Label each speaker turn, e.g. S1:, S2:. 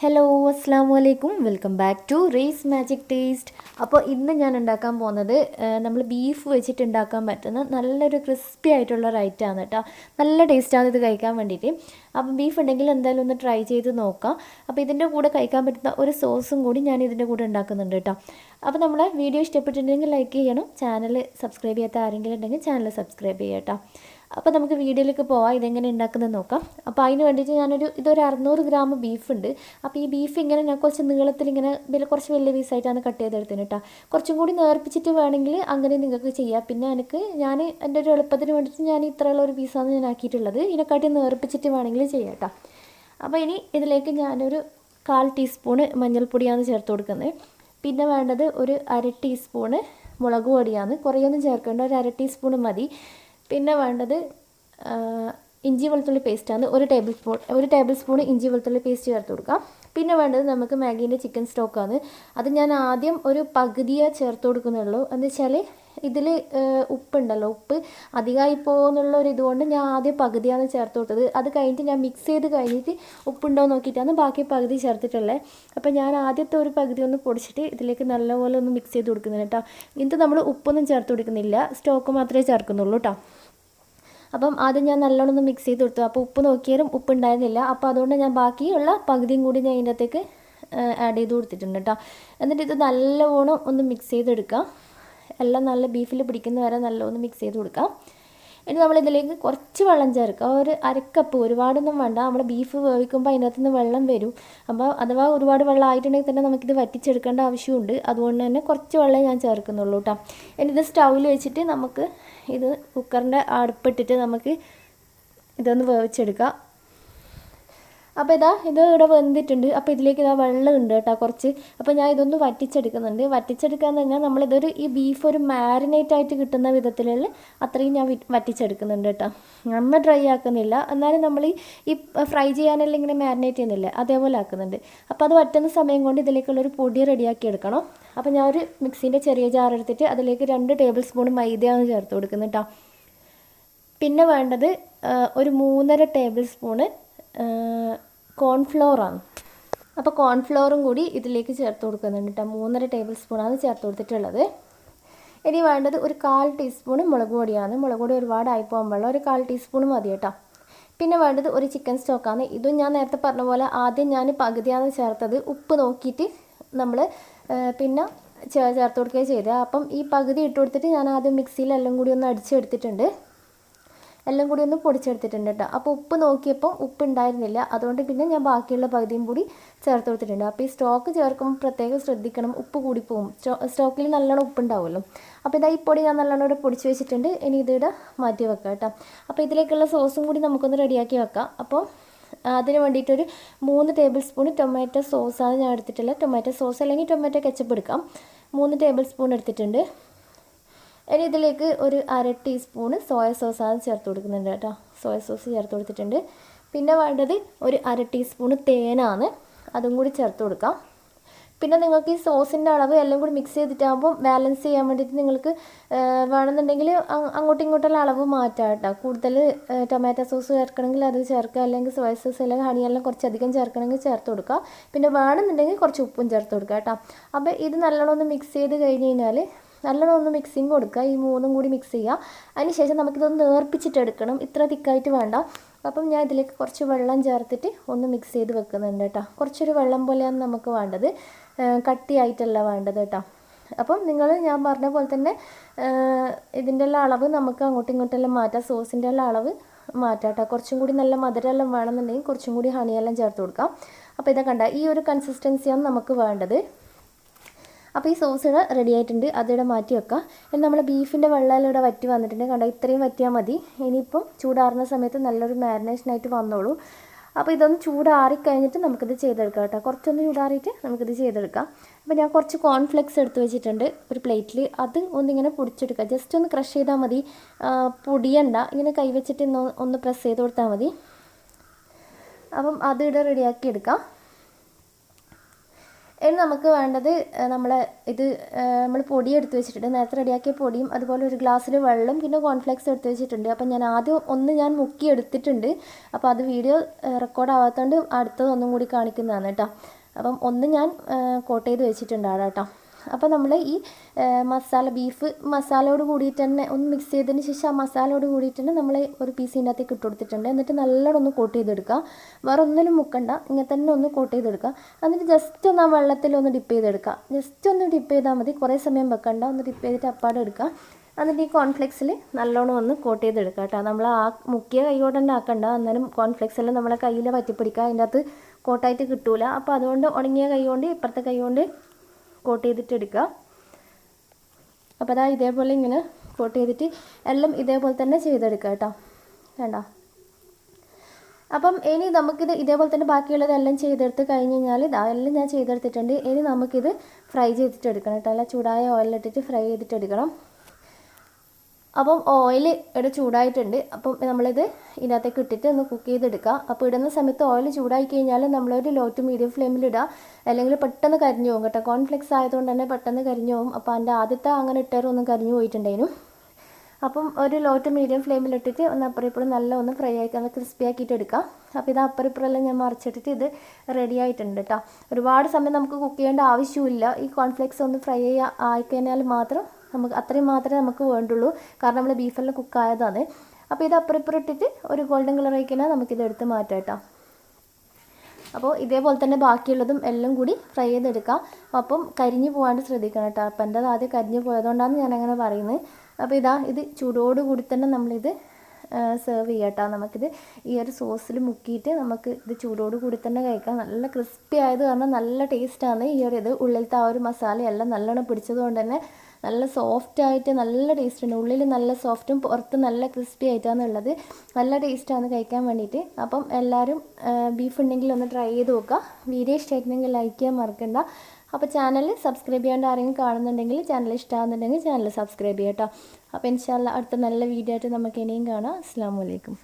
S1: Hello അസ്സാം വലൈക്കും welcome back to race magic taste അപ്പോൾ ഇന്ന് ഞാൻ ഉണ്ടാക്കാൻ പോകുന്നത് നമ്മൾ ബീഫ് വെച്ചിട്ട് ഉണ്ടാക്കാൻ പറ്റുന്ന നല്ലൊരു ക്രിസ്പി ആയിട്ടുള്ള റൈറ്റാണ് കേട്ടോ നല്ല ടേസ്റ്റാണ് ഇത് കഴിക്കാൻ വേണ്ടിയിട്ട്. അപ്പം ബീഫ് ഉണ്ടെങ്കിൽ എന്തായാലും ഒന്ന് ട്രൈ ചെയ്ത് നോക്കാം. അപ്പോൾ ഇതിന്റെ കൂടെ കഴിക്കാൻ പറ്റുന്ന ഒരു സോസും കൂടി ഞാൻ ഇതിന്റെ കൂടെ ഉണ്ടാക്കുന്നുണ്ട് കേട്ടോ അപ്പോൾ നമ്മളെ വീഡിയോ ഇഷ്ടപ്പെട്ടിട്ടുണ്ടെങ്കിൽ ലൈക്ക് ചെയ്യണം. ചാനൽ സബ്സ്ക്രൈബ് ചെയ്യാത്ത ആരെങ്കിലും ഉണ്ടെങ്കിൽ ചാനൽ സബ്സ്ക്രൈബ് ചെയ്യാം കേട്ടോ അപ്പോൾ നമുക്ക് വീഡിയോയിലേക്ക് പോവാം. ഇതെങ്ങനെ ഉണ്ടാക്കുന്നത് നോക്കാം. അപ്പോൾ അതിന് വേണ്ടിയിട്ട് ഞാനൊരു ഇതൊരു അറുന്നൂറ് ഗ്രാം ബീഫ് ഉണ്ട്. അപ്പോൾ ഈ ബീഫ് ഇങ്ങനെ ഞാൻ കുറച്ച് നീളത്തിൽ ഇങ്ങനെ വലിയ കുറച്ച് വലിയ പീസായിട്ടാണ് കട്ട് ചെയ്തെടുത്തിന് കേട്ടോ. കുറച്ചും കൂടി നേർപ്പിച്ചിട്ട് വേണമെങ്കിൽ അങ്ങനെ നിങ്ങൾക്ക് ചെയ്യാം. പിന്നെ എനിക്ക് ഞാൻ എന്റെ ഒരു എളുപ്പത്തിന് വേണ്ടിയിട്ട് ഞാൻ ഇത്രയുള്ള ഒരു പീസാണ് ഞാൻ ആക്കിയിട്ടുള്ളത്. ഇതിനെക്കാട്ടി നേർപ്പിച്ചിട്ട് വേണമെങ്കിൽ ചെയ്യാം കേട്ടോ. അപ്പോൾ ഇനി ഇതിലേക്ക് ഞാനൊരു കാൽ ടീസ്പൂണ് മഞ്ഞൾപ്പൊടിയാണ് ചേർത്ത് കൊടുക്കുന്നത്. പിന്നെ വേണ്ടത് ഒരു അര ടീസ്പൂണ് മുളക് പൊടിയാണ്. കുറേയൊന്നും ചേർക്കേണ്ട ഒരു അര ടീസ്പൂണ് മതി. പിന്നെ വേണ്ടത് ഇഞ്ചി വെളുത്തുള്ളി പേസ്റ്റാണ് ഒരു ടേബിൾ സ്പൂൺ ഒരു ടേബിൾ സ്പൂൺ ഇഞ്ചി വെളുത്തുള്ളി പേസ്റ്റ് ചേർത്ത് കൊടുക്കാം. പിന്നെ വേണ്ടത് നമുക്ക് മാഗീന്റെ ചിക്കൻ സ്റ്റോക്കാണ് അത് ഞാൻ ആദ്യം ഒരു പകുതിയാണ് ചേർത്ത് കൊടുക്കുന്നുള്ളൂ. എന്ന് വെച്ചാൽ ഇതിൽ ഉപ്പുണ്ടല്ലോ. ഉപ്പ് അധികമായി പോകുന്നുള്ള ഒരു ഇതുകൊണ്ട് ഞാൻ ആദ്യം പകുതിയാണ് ചേർത്ത് കൊടുത്തത്. അത് കഴിഞ്ഞിട്ട് ഞാൻ മിക്സ് ചെയ്ത് കഴിഞ്ഞിട്ട് ഉപ്പുണ്ടോ നോക്കിയിട്ടാണ് ബാക്കി പകുതി ചേർത്തിട്ടുള്ളത് അപ്പോൾ ഞാൻ ആദ്യത്തെ ഒരു പകുതി ഒന്ന് പൊടിച്ചിട്ട് ഇതിലേക്ക് നല്ലപോലെ ഒന്ന് മിക്സ് ചെയ്ത് കൊടുക്കുന്നുണ്ട് കേട്ടോ. ഇന്നത്തെ നമ്മൾ ഉപ്പൊന്നും ചേർത്ത് കൊടുക്കുന്നില്ല. സ്റ്റോക്ക് മാത്രമേ ചേർക്കുന്നുള്ളൂ കേട്ടോ. അപ്പം ആദ്യം ഞാൻ നല്ലോണം ഒന്ന് മിക്സ് ചെയ്ത് കൊടുത്തു. അപ്പോൾ ഉപ്പ് നോക്കിയാലും ഉപ്പ് ഉണ്ടായിരുന്നില്ല അപ്പോൾ അതുകൊണ്ട് ഞാൻ ബാക്കിയുള്ള പകുതിയും കൂടി ഞാൻ ഇതിന്റെ അകത്തേക്ക് ആഡ് ചെയ്ത് കൊടുത്തിട്ടുണ്ട് കേട്ടോ. എന്നിട്ട് ഇത് നല്ലവണ്ണം ഒന്ന് മിക്സ് ചെയ്തെടുക്കാം. എല്ലാം നല്ല ബീഫിൽ പിടിക്കുന്ന വരെ നല്ലോണം മിക്സ് ചെയ്ത് കൊടുക്കാം. ഇനി നമ്മൾ ഇതിലേക്ക് കുറച്ച് വെള്ളം ചേർക്കുക ഒരു അരക്കപ്പ് ഒരുപാടൊന്നും വേണ്ട. നമ്മൾ ബീഫ് വേവിക്കുമ്പോൾ അതിനകത്ത് നിന്ന് വെള്ളം വരും. അപ്പോൾ അഥവാ ഒരുപാട് വെള്ളം ആയിട്ടുണ്ടെങ്കിൽ തന്നെ നമുക്കിത് വറ്റിച്ചെടുക്കേണ്ട ആവശ്യമുണ്ട്. അതുകൊണ്ട് തന്നെ കുറച്ച് വെള്ളം ഞാൻ ചേർക്കുന്നുള്ളൂ കേട്ടോ ഇനി ഇത് സ്റ്റൗവിൽ വെച്ചിട്ട് നമുക്ക് ഇത് കുക്കറിന്റെ അടുപ്പിട്ടിട്ട് നമുക്ക് ഇതൊന്ന് വേവിച്ചെടുക്കാം. അപ്പോൾ ഇതാ ഇത് ഇവിടെ വെന്തിട്ടുണ്ട്. അപ്പോൾ ഇതിലേക്ക് ഇതാ വെള്ളമുണ്ട് കേട്ടോ കുറച്ച്. അപ്പോൾ ഞാൻ ഇതൊന്ന് വറ്റിച്ചെടുക്കുന്നുണ്ട്. വറ്റിച്ചെടുക്കുക എന്ന് പറഞ്ഞാൽ നമ്മളിതൊരു ഈ ബീഫ് ഒരു മാരിനേറ്റ് ആയിട്ട് കിട്ടുന്ന വിധത്തിലുള്ള അത്രയും ഞാൻ വറ്റിച്ചെടുക്കുന്നുണ്ട് കേട്ടോ. നമ്മൾ ഡ്രൈ ആക്കുന്നില്ല. എന്നാലും നമ്മൾ ഈ ഫ്രൈ ചെയ്യാനെല്ലാം ഇങ്ങനെ മാരിനേറ്റ് ചെയ്യുന്നില്ല? അതേപോലെ ആക്കുന്നുണ്ട്. അപ്പോൾ അത് വറ്റുന്ന സമയം കൊണ്ട് ഇതിലേക്കുള്ളൊരു പൊടി റെഡിയാക്കി എടുക്കണം അപ്പോൾ ഞാൻ ഒരു മിക്സീന്റെ ചെറിയ ജാർ എടുത്തിട്ട് അതിലേക്ക് രണ്ട് ടേബിൾ സ്പൂൺ മൈദയാണ് ചേർത്ത് കൊടുക്കുന്നത് കേട്ടോ. പിന്നെ വേണ്ടത് ഒരു മൂന്നര ടേബിൾ സ്പൂണ് കോൺഫ്ലോറാണ് അപ്പോൾ കോൺഫ്ലോറും കൂടി ഇതിലേക്ക് ചേർത്ത് കൊടുക്കുന്നുണ്ട് കേട്ടോ മൂന്നര ടേബിൾ സ്പൂണാണ് ചേർത്ത് കൊടുത്തിട്ടുള്ളത്. ഇനി വേണ്ടത് ഒരു കാൽ ടീസ്പൂൺ മുളക് പൊടിയാണ്. മുളക് പൊടി ഒരുപാട് ആയി പോകാൻ പാടില്ല ഒരു കാൽ ടീസ്പൂൺ മതി കേട്ടോ പിന്നെ വേണ്ടത് ഒരു ചിക്കൻ സ്റ്റോക്കാണ് ഇതും ഞാൻ നേരത്തെ പറഞ്ഞ പോലെ ആദ്യം ഞാൻ പകുതിയാണ് ചേർത്തത്. ഉപ്പ് നോക്കിയിട്ട് നമ്മൾ പിന്നെ ചേർത്ത് കൊടുക്കുകയും ചെയ്തത്. അപ്പം ഈ പകുതി ഇട്ട് കൊടുത്തിട്ട് ഞാൻ ആദ്യം മിക്സിയിൽ എല്ലാം കൂടി ഒന്ന് അടിച്ചെടുത്തിട്ടുണ്ട് എല്ലാം കൂടി ഒന്ന് പൊടിച്ചെടുത്തിട്ടുണ്ട് കേട്ടോ. അപ്പോൾ ഉപ്പ് നോക്കിയപ്പോൾ ഉപ്പ് ഉണ്ടായിരുന്നില്ല അതുകൊണ്ട് പിന്നെ ഞാൻ ബാക്കിയുള്ള പകുതിയും കൂടി ചേർത്ത് കൊടുത്തിട്ടുണ്ട്. അപ്പോൾ ഈ സ്റ്റോക്ക് ചേർക്കുമ്പോൾ പ്രത്യേകം ശ്രദ്ധിക്കണം. ഉപ്പ് കൂടി പോകും സ്റ്റോക്കിൽ നല്ലോണം ഉപ്പുണ്ടാവുമല്ലോ. അപ്പോൾ ഇതാ ഈ പൊടി ഞാൻ നല്ലോണം ഇവിടെ പൊടിച്ച് വെച്ചിട്ടുണ്ട്. ഇനി ഇതിവിടെ മാറ്റി വെക്കാം കേട്ടോ. അപ്പോൾ ഇതിലേക്കുള്ള സോസും കൂടി നമുക്കൊന്ന് റെഡിയാക്കി വെക്കാം. അപ്പോൾ അതിന് വേണ്ടിയിട്ടൊരു മൂന്ന് ടേബിൾ സ്പൂൺ ടൊമാറ്റോ സോസാണ് ഞാൻ എടുത്തിട്ടുള്ളത്. ടൊമാറ്റോ സോസ് അല്ലെങ്കിൽ ടൊമാറ്റോ കെച്ചപ്പ് എടുക്കാം. മൂന്ന് ടേബിൾ സ്പൂൺ എടുത്തിട്ടുണ്ട്. ഇനി ഇതിലേക്ക് ഒരു അര ടീസ്പൂണ് സോയ സോസാണ് ചേർത്ത് കൊടുക്കുന്നുണ്ട് കേട്ടോ. സോയ സോസ് ചേർത്ത് കൊടുത്തിട്ടുണ്ട്. പിന്നെ വേണ്ടത് ഒരു അര ടീസ്പൂണ് തേനാണ്. അതും കൂടി ചേർത്ത് കൊടുക്കാം. പിന്നെ നിങ്ങൾക്ക് ഈ സോസിന്റെ അളവ് എല്ലാം കൂടി മിക്സ് ചെയ്തിട്ടാകുമ്പോൾ ബാലൻസ് ചെയ്യാൻ വേണ്ടിയിട്ട് നിങ്ങൾക്ക് വേണമെന്നുണ്ടെങ്കിൽ അങ്ങോട്ടും ഇങ്ങോട്ടുള്ള അളവ് മാറ്റാം കേട്ടോ. കൂടുതൽ ടൊമാറ്റോ സോസ് ചേർക്കണമെങ്കിൽ അത് ചേർക്കുക. അല്ലെങ്കിൽ സോയ സോസ് അല്ലെങ്കിൽ ഹണിയെല്ലാം കുറച്ചധികം ചേർക്കണമെങ്കിൽ ചേർത്ത് കൊടുക്കുക. പിന്നെ വേണമെന്നുണ്ടെങ്കിൽ കുറച്ച് ഉപ്പും ചേർത്ത് കൊടുക്കുക കേട്ടോ. അപ്പോൾ ഇത് നല്ലോണം ഒന്ന് മിക്സ് ചെയ്ത് കഴിഞ്ഞ് കഴിഞ്ഞാൽ നല്ലോണം ഒന്ന് മിക്സിങ് കൊടുക്കുക. ഈ മൂന്നും കൂടി മിക്സ് ചെയ്യുക. അതിനുശേഷം നമുക്കിതൊന്ന് നേർപ്പിച്ചിട്ടെടുക്കണം. ഇത്ര തിക്കായിട്ട് വേണ്ട. അപ്പം ഞാൻ ഇതിലേക്ക് കുറച്ച് വെള്ളം ചേർത്തിട്ട് ഒന്ന് മിക്സ് ചെയ്ത് വെക്കുന്നുണ്ട് കേട്ടോ. കുറച്ചൊരു വെള്ളം പോലെയാണ് നമുക്ക് വേണ്ടത്. കട്ടിയായിട്ടല്ല വേണ്ടത് കേട്ടോ. അപ്പം നിങ്ങൾ ഞാൻ പറഞ്ഞ പോലെ തന്നെ ഇതിന്റെ എല്ലാം അളവ് നമുക്ക് അങ്ങോട്ടും ഇങ്ങോട്ടെല്ലാം മാറ്റാം. സോസിന്റെ എല്ലാം അളവ് മാറ്റാം കേട്ടോ. കുറച്ചും കൂടി നല്ല മധുരമെല്ലാം വേണമെന്നുണ്ടെങ്കിൽ കുറച്ചും കൂടി ഹണിയെല്ലാം ചേർത്ത് കൊടുക്കാം. അപ്പോൾ ഇതൊക്കെ കണ്ട ഈ ഒരു കൺസിസ്റ്റൻസിയാണ് നമുക്ക് വേണ്ടത്. അപ്പോൾ ഈ സോസ് ഇവിടെ റെഡി ആയിട്ടുണ്ട്. അതിവിടെ മാറ്റി വെക്കാം. ഇനി നമ്മൾ ബീഫിന്റെ വെള്ളം ഇവിടെ വറ്റി വന്നിട്ടുണ്ട്. കണ്ട ഇത്രയും വറ്റിയാൽ മതി. ഇനിയിപ്പം ചൂടാറുന്ന സമയത്ത് നല്ലൊരു മാരിനേഷനായിട്ട് വന്നോളൂ. അപ്പോൾ ഇതൊന്ന് ചൂടാറി കഴിഞ്ഞിട്ട് നമുക്കിത് ചെയ്തെടുക്കാം കേട്ടോ. കുറച്ചൊന്ന് ചൂടാറിയിട്ട് നമുക്കിത് ചെയ്തെടുക്കാം. അപ്പോൾ ഞാൻ കുറച്ച് കോൺഫ്ലെക്സ് എടുത്ത് വെച്ചിട്ടുണ്ട് ഒരു പ്ലേറ്റിൽ അത് ഒന്നിങ്ങനെ പൊടിച്ചെടുക്കുക. ജസ്റ്റ് ഒന്ന് ക്രഷ് ചെയ്താൽ മതി. പൊടിയണ്ട. ഇങ്ങനെ കൈവച്ചിട്ട് ഒന്ന് ഒന്ന് പ്രസ് ചെയ്ത് കൊടുത്താൽ മതി. അപ്പം അത് ഇവിടെ റെഡിയാക്കി എടുക്കാം. ഇനി നമുക്ക് വേണ്ടത് നമ്മൾ ഇത് നമ്മൾ പൊടി എടുത്ത് വെച്ചിട്ടുണ്ട്. നേരത്തെ റെഡിയാക്കിയ പൊടിയും അതുപോലെ ഒരു ഗ്ലാസ്സിൽ വെള്ളം പിന്നെ കോൺഫ്ലെക്സ് എടുത്ത് വെച്ചിട്ടുണ്ട്. അപ്പം ഞാൻ ആദ്യം ഒന്ന് ഞാൻ മുക്കി എടുത്തിട്ടുണ്ട്. അപ്പോൾ അത് വീഡിയോ റെക്കോർഡ് ആവാത്തതുകൊണ്ട് അടുത്തത് ഒന്നും കൂടി കാണിക്കുന്നതാണ് കേട്ടോ. അപ്പം ഒന്ന് ഞാൻ കോട്ട് ചെയ്ത് വെച്ചിട്ടുണ്ട് ആടാ കേട്ടോ അപ്പോൾ നമ്മൾ ഈ മസാല ബീഫ് മസാലയോട് കൂടിയിട്ട് തന്നെ ഒന്ന് മിക്സ് ചെയ്തതിന് ശേഷം ആ മസാലയോട് കൂടിയിട്ട് തന്നെ നമ്മൾ ഒരു പീസ് ഇതിന്റെ അകത്തേക്ക് ഇട്ട് കൊടുത്തിട്ടുണ്ട്. എന്നിട്ട് നല്ലോണം ഒന്ന് കോട്ട് ചെയ്തെടുക്കുക. വേറെ ഒന്നിലും മുക്കണ്ട. ഇങ്ങനെ തന്നെ ഒന്ന് കോട്ട് ചെയ്തെടുക്കുക. എന്നിട്ട് ജസ്റ്റ് ഒന്ന് ആ വെള്ളത്തിൽ ഒന്ന് ഡിപ്പ് ചെയ്തെടുക്കുക. ജസ്റ്റ് ഒന്ന് ഡിപ്പ് ചെയ്താൽ മതി. കുറേ സമയം വെക്കണ്ട. ഒന്ന് ഡിപ്പ് ചെയ്തിട്ട് അപ്പാടെ എടുക്കുക. എന്നിട്ട് ഈ കോൺഫ്ലെക്സിൽ നല്ലോണം ഒന്ന് കോട്ട് ചെയ്തെടുക്കുക കേട്ടോ. നമ്മൾ ആ മുക്കിയ കൈയോടെ തന്നെ ആക്കണ്ട. എന്നാലും കോൺഫ്ലെക്സെല്ലാം നമ്മളെ കയ്യിൽ പറ്റിപ്പിടിക്കുക അതിന്റെ അകത്ത് കോട്ടായിട്ട് കിട്ടൂല. അപ്പോൾ അതുകൊണ്ട് ഉണങ്ങിയ കൈ കൊണ്ട് ഇപ്പുറത്തെ കൈ കൊണ്ട് കോട്ട് ചെയ്തിട്ട് എടുക്കുക. അപ്പോൾ അതാ ഇതേപോലെ ഇങ്ങനെ കോട്ട് ചെയ്തിട്ട് എല്ലാം ഇതേപോലെ തന്നെ ചെയ്തെടുക്കുക കേട്ടോ. വേണ്ട അപ്പം ഇനി നമുക്കിത് ഇതേപോലെ തന്നെ ബാക്കിയുള്ളതെല്ലാം ചെയ്തെടുത്ത് കഴിഞ്ഞ് കഴിഞ്ഞാൽ എല്ലാം ഞാൻ ചെയ്തെടുത്തിട്ടുണ്ട്. ഇനി നമുക്കിത് ഫ്രൈ ചെയ്തിട്ട് എടുക്കണം കേട്ടോ. അല്ല ചൂടായ ഓയിലിട്ടിട്ട് ഫ്രൈ ചെയ്തിട്ട് എടുക്കണം. അപ്പം ഓയിൽ ഇവിടെ ചൂടായിട്ടുണ്ട്. അപ്പം നമ്മളിത് ഇതിനകത്തേക്ക് ഇട്ടിട്ട് ഒന്ന് കുക്ക് ചെയ്തെടുക്കുക. അപ്പോൾ ഇടുന്ന സമയത്ത് ഓയിൽ ചൂടായി കഴിഞ്ഞാൽ നമ്മളൊരു ലോ ടു മീഡിയം ഫ്ലെയിമിൽ ഇടുക. അല്ലെങ്കിൽ പെട്ടെന്ന് കരിഞ്ഞു പോകും കേട്ടോ. കോൺഫ്ലെക്സ് ആയതുകൊണ്ട് തന്നെ പെട്ടെന്ന് കരിഞ്ഞു പോകും. അപ്പോൾ അതിന്റെ ആദ്യത്തെ അങ്ങനെ ഇട്ടേരൊന്നും കരിഞ്ഞു പോയിട്ടുണ്ടായിരുന്നു. അപ്പം ഒരു ലോ ടു മീഡിയം ഫ്ലെയിമിൽ ഇട്ടിട്ട് ഒന്ന് അപ്പുറം ഇപ്പുറം നല്ല ഒന്ന് ഫ്രൈ ആക്കി ഒന്ന് ക്രിസ്പി ആക്കിയിട്ട് എടുക്കാം അപ്പോൾ ഇത് അപ്പുറം ഇപ്പുറമെല്ലാം ഞാൻ മറിച്ചിട്ടിട്ട് ഇത് റെഡി ആയിട്ടുണ്ട് കേട്ടോ. ഒരുപാട് സമയം നമുക്ക് കുക്ക് ചെയ്യേണ്ട ആവശ്യമില്ല ഈ കോൺഫ്ലെക്സ് ഒന്ന് ഫ്രൈ ആയിക്കഴിഞ്ഞാൽ മാത്രം നമുക്ക് അത്രയും മാത്രമേ നമുക്ക് വേണ്ടുള്ളൂ. കാരണം നമ്മൾ ബീഫെല്ലാം കുക്കായതാണ് അപ്പോൾ ഇത് അപ്പുറം ഇപ്പുറം ഇട്ടിട്ട് ഒരു ഗോൾഡൻ കളർ ആയിക്കഴിഞ്ഞാൽ നമുക്കിത് എടുത്ത് മാറ്റാം കേട്ടോ. അപ്പോൾ ഇതേപോലെ തന്നെ ബാക്കിയുള്ളതും എല്ലാം കൂടി ഫ്രൈ ചെയ്തെടുക്കാം. അപ്പം കരിഞ്ഞു പോകാണ്ട് ശ്രദ്ധിക്കണം കേട്ടോ. അപ്പം എന്റെ ആദ്യം കരിഞ്ഞു പോയതുകൊണ്ടാണ് ഞാൻ അങ്ങനെ പറയുന്നത്. അപ്പോൾ ഇതാ ഇത് ചൂടോടുകൂടി തന്നെ നമ്മളിത് സെർവ് ചെയ്യാം കേട്ടോ നമുക്കിത് ഈ ഒരു സോസിൽ മുക്കിയിട്ട് നമുക്ക് ഇത് ചൂടോട് കൂടി തന്നെ കഴിക്കാം. നല്ല ക്രിസ്പി ആയത് കാരണം നല്ല ടേസ്റ്റാണ് ഈ ഒരു ഇത് ഉള്ളിലത്തെ ആ ഒരു മസാലയെല്ലാം നല്ലോണം പിടിച്ചതുകൊണ്ട് തന്നെ നല്ല സോഫ്റ്റ് ആയിട്ട് നല്ല ടേസ്റ്റ് ഉണ്ട്. ഉള്ളിൽ നല്ല സോഫ്റ്റും പുറത്ത് നല്ല ക്രിസ്പി ആയിട്ടാണ് ഉള്ളത്. നല്ല ടേസ്റ്റാണ് കഴിക്കാൻ വേണ്ടിയിട്ട്. അപ്പം എല്ലാവരും ബീഫ് ഉണ്ടെങ്കിൽ ഒന്ന് ട്രൈ ചെയ്ത് നോക്കുക. വീഡിയോ ഇഷ്ടമായിട്ടുണ്ടെങ്കിൽ ലൈക്ക് ചെയ്യാൻ മറക്കണ്ട. അപ്പോൾ ചാനൽ സബ്സ്ക്രൈബ് ചെയ്യാണ്ട് ആരെങ്കിലും കാണുന്നുണ്ടെങ്കിൽ ചാനൽ ഇഷ്ടമാകുന്നുണ്ടെങ്കിൽ ചാനൽ സബ്സ്ക്രൈബ് ചെയ്യാം കേട്ടോ അപ്പോൾ ഇൻഷാല്ല അടുത്ത നല്ല വീഡിയോ ആയിട്ട് നമുക്ക് ഇനിയും കാണാം. അസ്സാം വലൈക്കും